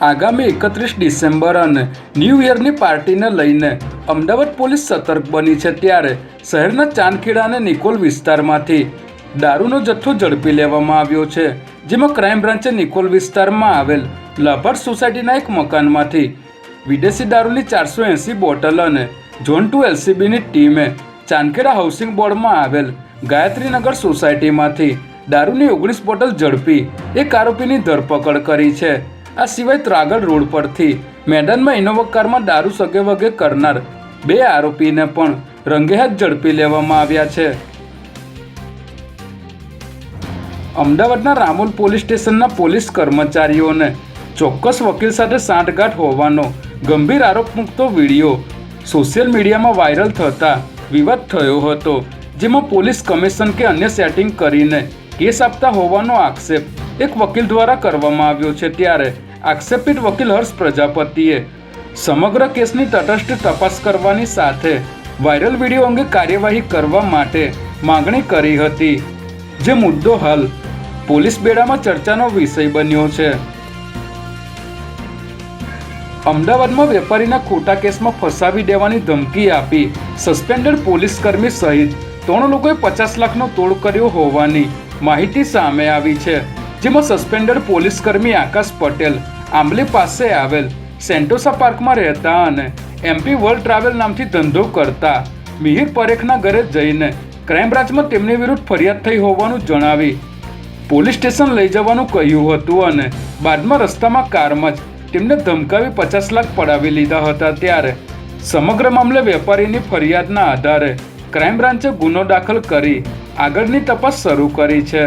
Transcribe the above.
આગામી એકત્રીસ ડિસેમ્બર અને ન્યૂ યરની પાર્ટીને લઈને અમદાવાદ પોલીસ સતર્ક બની છે ત્યારે શહેરના ચાંદખેડા અને નિકોલ વિસ્તારમાંથી દારૂનો જથ્થો ઝડપી લેવામાં આવ્યો છે, જેમાં ક્રાઇમ બ્રાન્ચે નિકોલ વિસ્તારમાં આવેલ લાભાર્થ સોસાયટીના એક મકાનમાંથી વિદેશી દારૂની ચારસો એંસી બોટલ અને ઝોન ટુ એલસીબીની ટીમે ચાંદખેડા હાઉસિંગ બોર્ડમાં આવેલ ગાયત્રીનગર સોસાયટીમાંથી દારૂની ઓગણીસ બોટલ ઝડપી એક આરોપીની ધરપકડ કરી છે. આ સિવાય ત્રાગડ રોડ પરથી મેદાનમાં ઇનોવા કારમાં દારૂ સગે વગે કરનાર બે આરોપીને પણ રંગેહાથ ઝડપી લેવામાં આવ્યા છે. અમદાવાદના રામોલ પોલીસ સ્ટેશનના પોલીસ કર્મચારીઓને ચોક્કસ વકીલ સાથે સાંઠગાંઠ હોવાનો ગંભીર આરોપ મૂકતો વીડિયો સોશિયલ મીડિયામાં વાયરલ થતા વિવાદ થયો હતો, જેમાં પોલીસ કમિશન કે અન્ય સેટિંગ કરીને કેસ આપતા હોવાનો આક્ષેપ એક વકીલ દ્વારા કરવામાં આવ્યો છે ત્યારે આક્ષેપિત વકીલ હર્ષ પ્રજાપતિએ સમગ્ર કેસની તટસ્થ તપાસ કરવાની સાથે વાયરલ વીડિયો અંગે કાર્યવાહી કરવા માટે માંગણી કરી હતી. જે મુદ્દો હાલ પોલીસ બેડામાં ચર્ચાનો વિષય બન્યો છે. અમદાવાદમાં વેપારીના ખોટા કેસમાં ફસાવી દેવાની ધમકી આપી સસ્પેન્ડેડ પોલીસ કર્મી સહિત ત્રણ લોકોએ પચાસ લાખનો તોડ કર્યો હોવાની માહિતી સામે આવી છે. જેમાં સસ્પેન્ડેડ પોલીસ કર્મી આકાશ પટેલ, આંબલી પાસે આવેલ સેન્ટોસા પાર્કમાં રહેતા અને એમપી વર્લ્ડ ટ્રાવેલ નામથી ધંધો કરતા મિહિર પરેખના ઘરે જઈને ક્રાઇમ બ્રાન્ચમાં તેમની વિરુદ્ધ ફરિયાદ થઈ હોવાનું જણાવી પોલીસ સ્ટેશન લઈ જવાનું કહ્યું હતું અને બાદમાં રસ્તામાં કારમાં જ તેમને ધમકાવી પચાસ લાખ પડાવી લીધા હતા. ત્યારે સમગ્ર મામલે વેપારીની ફરિયાદના આધારે ક્રાઇમ બ્રાન્ચે ગુનો દાખલ કરી આગળની તપાસ શરૂ કરી છે.